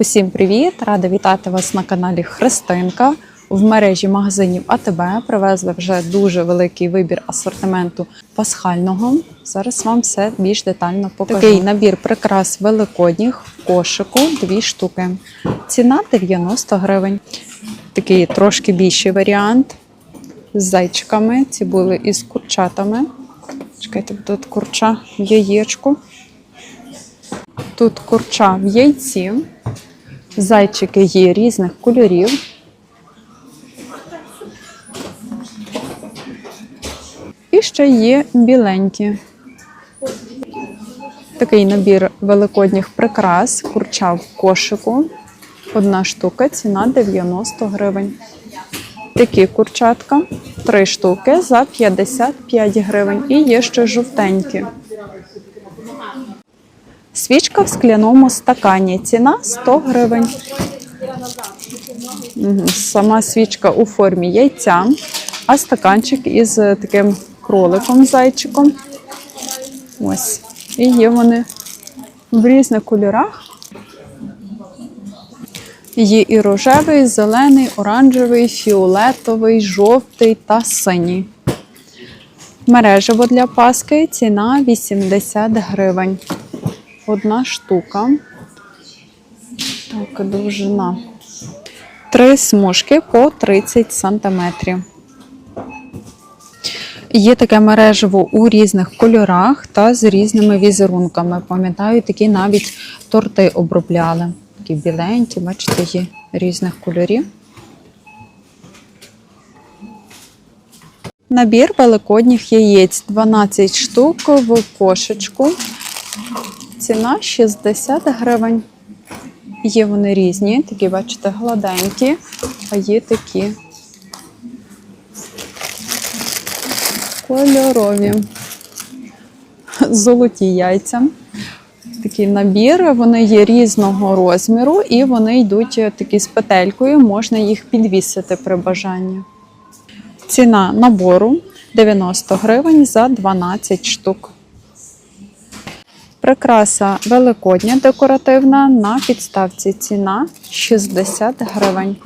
Усім привіт! Рада вітати вас на каналі Христинка. В мережі магазинів АТБ привезли вже дуже великий вибір асортименту пасхального. Зараз вам все більш детально покажу. Такий набір прикрас великодніх в кошику дві штуки. Ціна 90 гривень. Такий трошки більший варіант з зайчиками. Ці були із курчатами. Чекайте, тут курча в яєчку. Тут курча в яйці. Зайчики є різних кольорів. І ще є біленькі. Такий набір великодніх прикрас, курча в кошику. Одна штука, ціна 90 гривень. Такі курчатка, три штуки за 55 гривень. І є ще жовтенькі. Свічка в скляному стакані. Ціна 100 гривень. Сама свічка у формі яйця, а стаканчик із таким кроликом, зайчиком. Ось. І є вони в різних кольорах. Є і рожевий, зелений, оранжевий, фіолетовий, жовтий та синій. Мережево для паски ціна 80 гривень. Одна штука. Так, довжина. Три смужки по 30 сантиметрів. Є таке мережево у різних кольорах та з різними візерунками. Пам'ятаю, такі навіть торти обробляли. Такі біленькі, бачите, є різних кольорів. Набір великодніх яєць 12 штук в кошечку. Ціна 60 гривень. Є вони різні, такі, бачите, гладенькі, а є такі кольорові. Золоті яйця. Такий набір, вони є різного розміру і вони йдуть такі з петелькою, можна їх підвісити при бажанні. Ціна набору 90 гривень за 12 штук. Прикраса великодня декоративна на підставці ціна 60 гривень.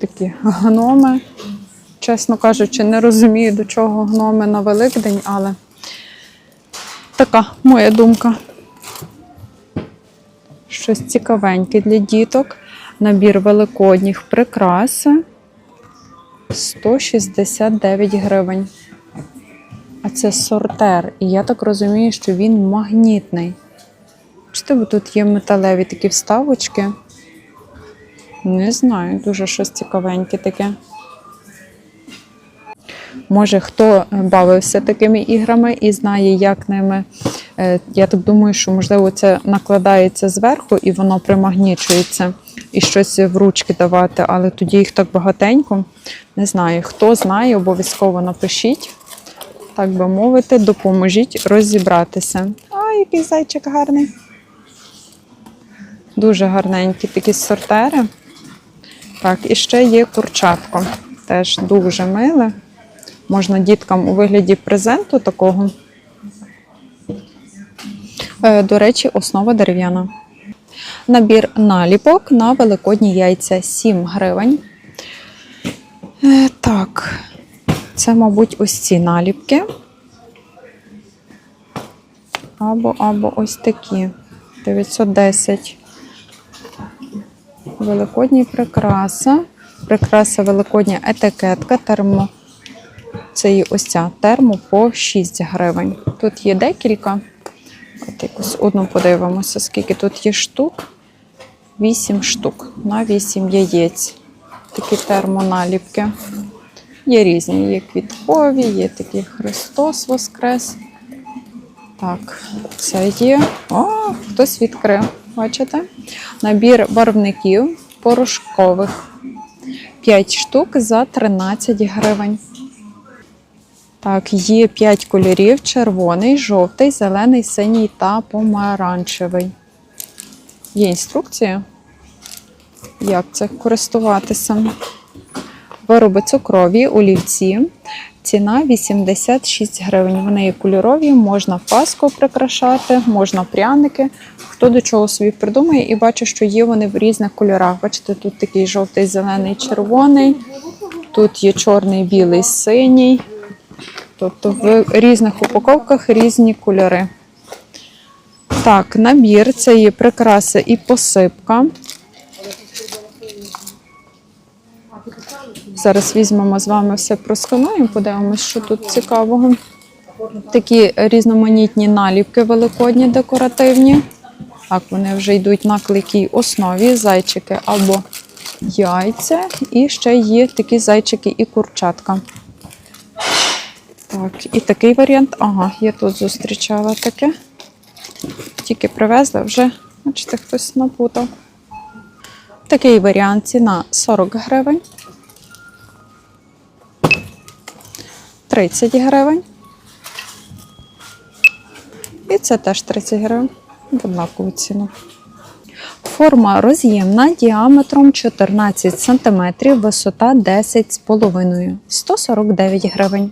Такі гноми. Чесно кажучи, не розумію, до чого гноми на Великдень, але така моя думка. Щось цікавеньке для діток. Набір великодніх прикрас 169 гривень. А це сортер. І я так розумію, що він магнітний. Бачите, тут є металеві такі вставочки. Не знаю, дуже щось цікавеньке таке. Може, хто бавився такими іграми і знає, як ними. Е, Я так думаю, що можливо це накладається зверху і воно примагнічується і щось в ручки давати, але тоді їх так багатенько. Не знаю, хто знає, обов'язково напишіть, так би мовити, допоможіть розібратися. А, який зайчик гарний. Дуже гарненькі такі сортери. Так, і ще є курчатко. Теж дуже миле. Можна діткам у вигляді презенту такого. Е, До речі, основа дерев'яна. Набір наліпок на великодні яйця 7 гривень. Е, Так, це, мабуть, ось ці наліпки. Або, або ось такі. 910. Великодні прикраса. Прикраса великодня етикетка термо. Це є ось ця термо по 6 гривень. Тут є декілька. От якусь одну подивимося, скільки тут є штук. 8 штук на 8 яєць. Такі термоналіпки. Є різні, є квіткові, є такі Христос Воскрес. Так, це є. О, хтось відкрив. Бачите? Набір барвників порошкових. 5 штук за 13 гривень. Так, є 5 кольорів: червоний, жовтий, зелений, синій та помаранчевий. Є інструкція, як це користуватися. Вироби цукрові, олівці, Ціна 86 гривень. Вони є кольорові, можна паску прикрашати, можна пряники. Хто до чого собі придумає, і бачу, що є вони в різних кольорах. Бачите, тут такий жовтий, зелений, червоний, тут є чорний, білий, синій. Тобто в різних упаковках різні кольори. Так, набір це є прикраси і посипка. Зараз візьмемо з вами все проскануємо, подивимось, що тут цікавого. Такі різноманітні наліпки великодні декоративні. Так, вони вже йдуть на клейкій основі, зайчики або яйця. І ще є такі зайчики і курчатка. Так, і такий варіант. Ага, я тут зустрічала таке. Тільки привезли вже, бачите, хтось напутав. Такий варіант ціна 40 гривень. 30 гривень. І це теж 30 гривень. В однакову ціну. Форма роз'ємна діаметром 14 см, висота 10,5 149 гривень.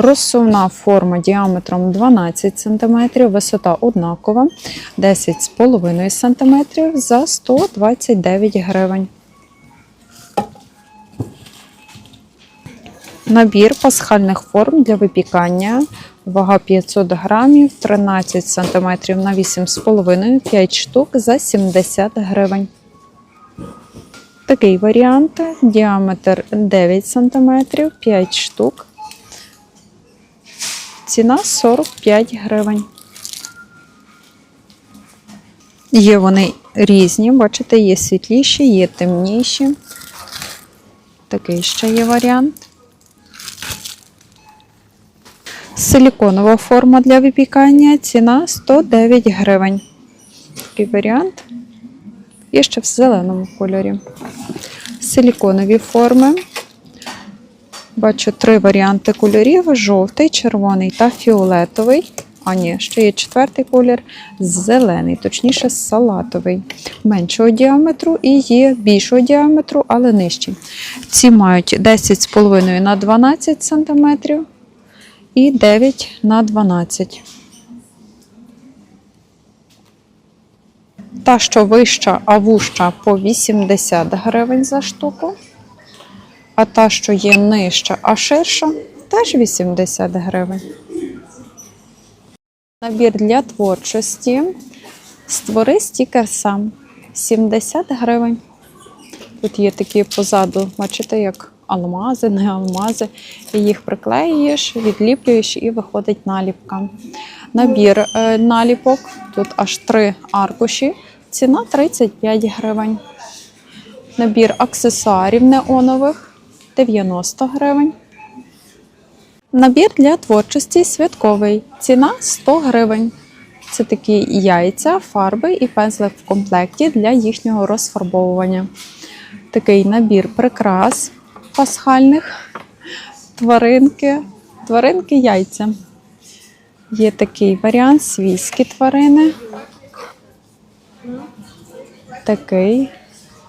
Розсувна форма діаметром 12 см, висота однакова 10,5 см за 129 гривень. Набір пасхальних форм для випікання. Вага 500 грамів, 13 см на 8,5, 5 штук за 70 гривень. Такий варіант. Діаметр 9 см, 5 штук. Ціна 45 гривень. Є вони різні, бачите, є світліші, є темніші. Такий ще є варіант. Силіконова форма для випікання. Ціна 109 гривень. Такий варіант. Є ще в зеленому кольорі. Силіконові форми. Бачу три варіанти кольорів: жовтий, червоний та фіолетовий. А ні, ще є четвертий колір зелений, точніше салатовий. Меншого діаметру і є більшого діаметру, але нижчий. Ці мають 10,5 на 12 см і 9 на 12. Та, що вища, а вуща по 80 гривень за штуку. А та, що є нижча, а ширша, теж 80 гривень. Набір для творчості. Створи стікер сам. 70 гривень. Тут є такі позаду, бачите, як алмази, не алмази. І їх приклеюєш, відліплюєш і виходить наліпка. Набір е, наліпок. Тут аж три аркуші. Ціна 35 гривень. Набір аксесуарів неонових 90 гривень. Набір для творчості святковий. Ціна 100 гривень. Це такі яйця, фарби і пензлик в комплекті для їхнього розфарбовування. Такий набір прикрас пасхальних, тваринки, тваринки яйця. Є такий варіант свійські тварини. Такий.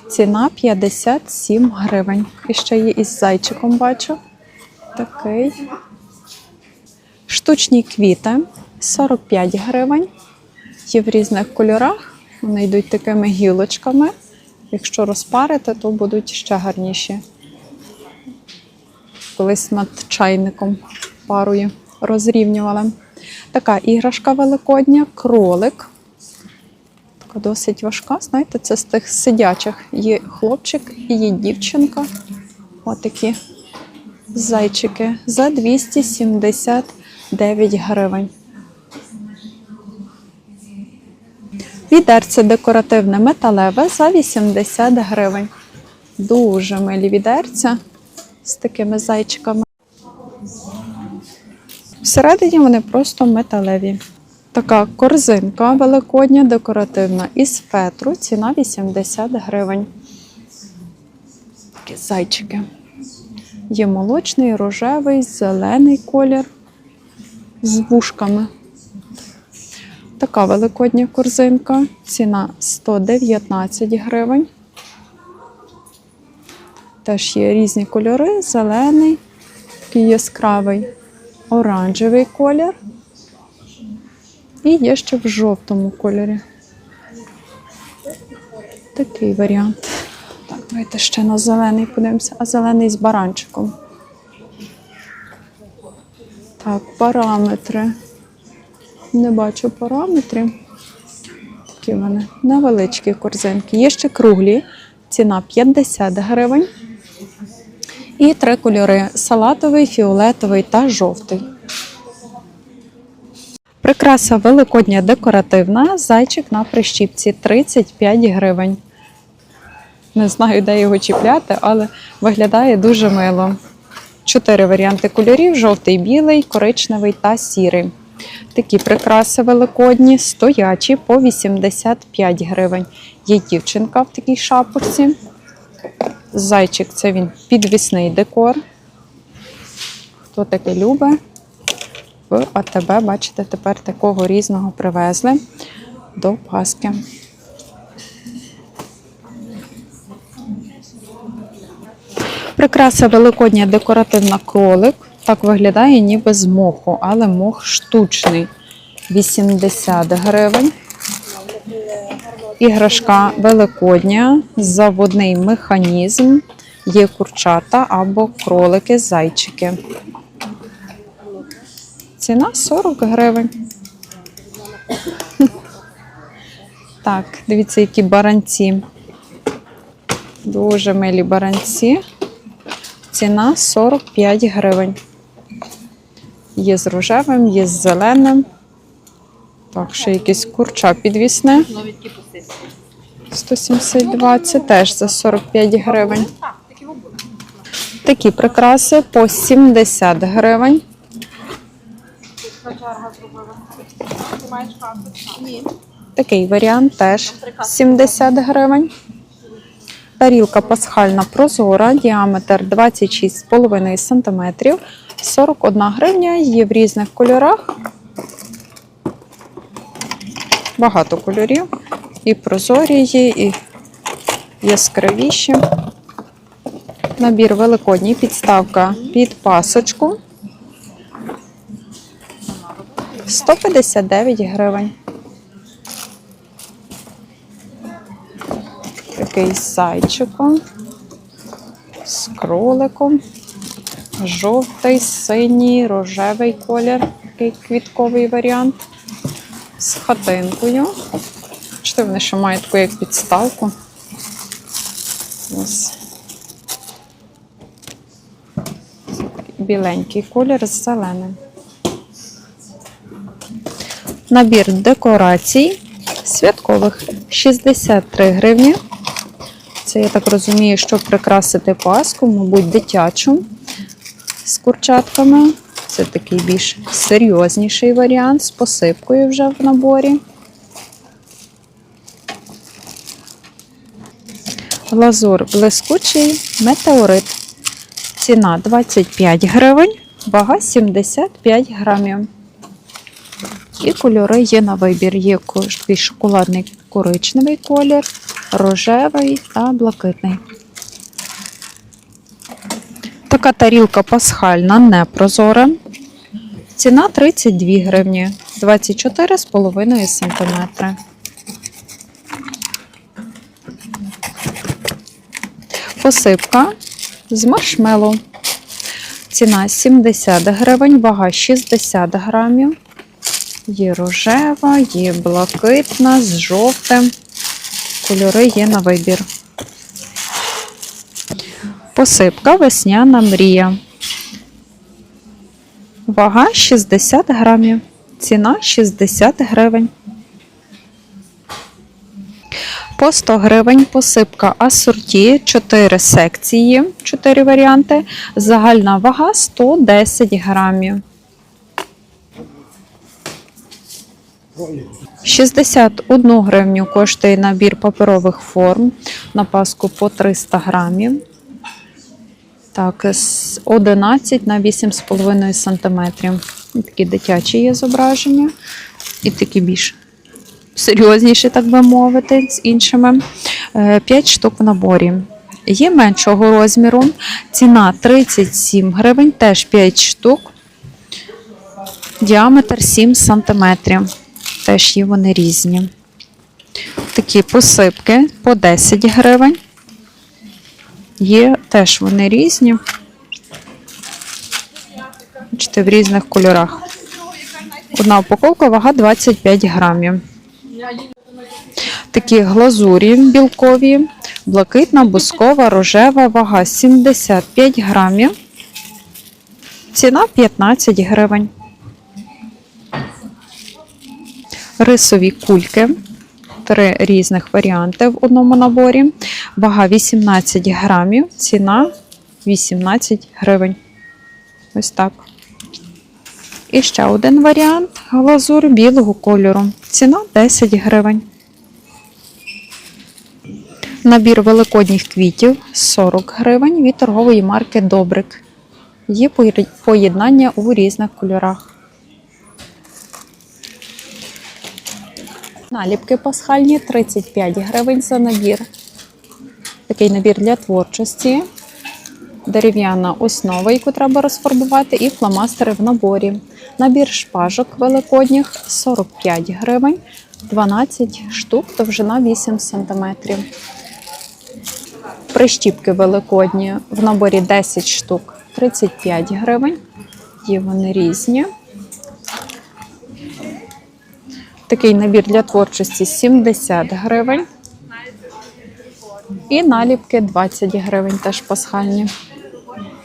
Ціна 57 гривень. І ще є із зайчиком бачу. Такий. Штучні квіти 45 гривень. Є в різних кольорах. Вони йдуть такими гілочками. Якщо розпарити, то будуть ще гарніші. Колись над чайником парою розрівнювала. Така іграшка великодня, кролик. Така досить важка. Знаєте, це з тих сидячих. Є хлопчик і є дівчинка. Отакі зайчики за 279 гривень. Відерце декоративне металеве за 80 гривень. Дуже милі відерця з такими зайчиками. Всередині вони просто металеві. Така корзинка великодня декоративна із фетру. Ціна 80 гривень. Такі зайчики. Є молочний, рожевий, зелений колір з вушками. Така великодня корзинка. Ціна 119 гривень. теж є різні кольори: зелений, такий яскравий, оранжевий колір. І є ще в жовтому кольорі. Такий варіант. Так, давайте ще на зелений подивимося, а зелений з баранчиком. Так, параметри. Не бачу параметрів. Такі вони невеличкі корзинки. Є ще круглі, ціна 50 гривень. І три кольори: салатовий, фіолетовий та жовтий. Прикраса великодня декоративна. Зайчик на прищіпці 35 гривень. Не знаю, де його чіпляти, але виглядає дуже мило. Чотири варіанти кольорів: жовтий, білий, коричневий та сірий. Такі прикраси великодні, стоячі по 85 гривень. Є дівчинка в такій шапочці. Зайчик це він підвісний декор. Хто таке любить? В АТБ, бачите, тепер такого різного привезли до Паски. Прикраса великодня декоративна кролик. Так виглядає ніби з моху, але мох штучний. 80 гривень. Іграшка великодня, заводний механізм, є курчата або кролики-зайчики. Ціна 40 гривень. Так, дивіться, які баранці. Дуже милі баранці. Ціна 45 гривень. Є з рожевим, є з зеленим. Так, ще якесь курча підвісне. 172, це теж за 45 гривень. Такі прикраси по 70 гривень. Такий варіант теж 70 гривень. Тарілка пасхальна прозора, діаметр 26,5 см, 41 гривня, є в різних кольорах. Багато кольорів. І прозорі є, і яскравіші. Набір великодній, підставка під пасочку. 159 гривень. Такий з зайчиком, з кроликом, жовтий, синій, рожевий колір, такий квітковий варіант, з хатинкою. Бачите, вони ще мають таку як підставку. Ось. Біленький колір з зеленим. Набір декорацій святкових 63 гривні. Це, я так розумію, щоб прикрасити паску, мабуть, дитячу з курчатками. Це такий більш серйозніший варіант з посипкою вже в наборі. Глазур блискучий метеорит. Ціна 25 гривень, вага 75 грамів. І кольори є на вибір. Є шоколадний коричневий колір, рожевий та блакитний. Така тарілка пасхальна, не прозора. Ціна 32 гривні, 24,5 см. Посипка з маршмеллоу. Ціна 70 гривень, вага 60 грамів. Є рожева, є блакитна з жовтим. Кольори є на вибір. Посипка весняна мрія. Вага 60 грамів. Ціна 60 гривень. По 100 гривень посипка асорті, 4 секції, 4 варіанти. Загальна вага 110 грамів. 61 гривню коштує набір паперових форм на паску по 300 грамів. Так, з 11 на 8,5 см. Такі дитячі є зображення. І такі більш серйозніші, так би мовити, з іншими. 5 штук в наборі. Є меншого розміру. Ціна 37 гривень, теж 5 штук. Діаметр 7 см. Теж є вони різні. Такі посипки по 10 гривень. Є теж вони різні. Бачите, в різних кольорах. Одна упаковка вага 25 грамів. Такі глазурі білкові, блакитна, бускова, рожева, вага 75 грамів. Ціна 15 гривень. Рисові кульки. Три різних варіанти в одному наборі. Вага 18 грамів, ціна 18 гривень. Ось так. І ще один варіант глазур білого кольору. Ціна 10 гривень. Набір великодніх квітів 40 гривень від торгової марки Добрик. Є поєднання у різних кольорах. Наліпки пасхальні 35 гривень за набір. Такий набір для творчості. Дерев'яна основа, яку треба розфарбувати, і фломастери в наборі. Набір шпажок великодніх 45 гривень, 12 штук, довжина 8 см. Прищіпки великодні в наборі 10 штук 35 гривень. Є вони різні. Такий набір для творчості 70 гривень. І наліпки 20 гривень, теж пасхальні.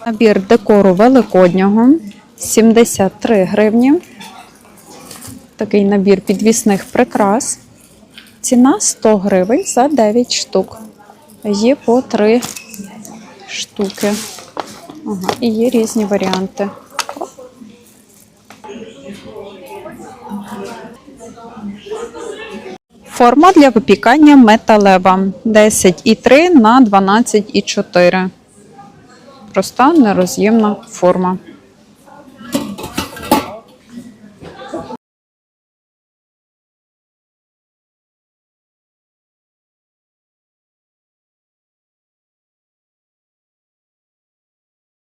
Набір декору великоднього 73 гривні. Такий набір підвісних прикрас. Ціна 100 гривень за 9 штук. Є по 3 штуки. Ага, і є різні варіанти. Форма для випікання металева 10,3 на 12,4. Проста нероз'ємна форма.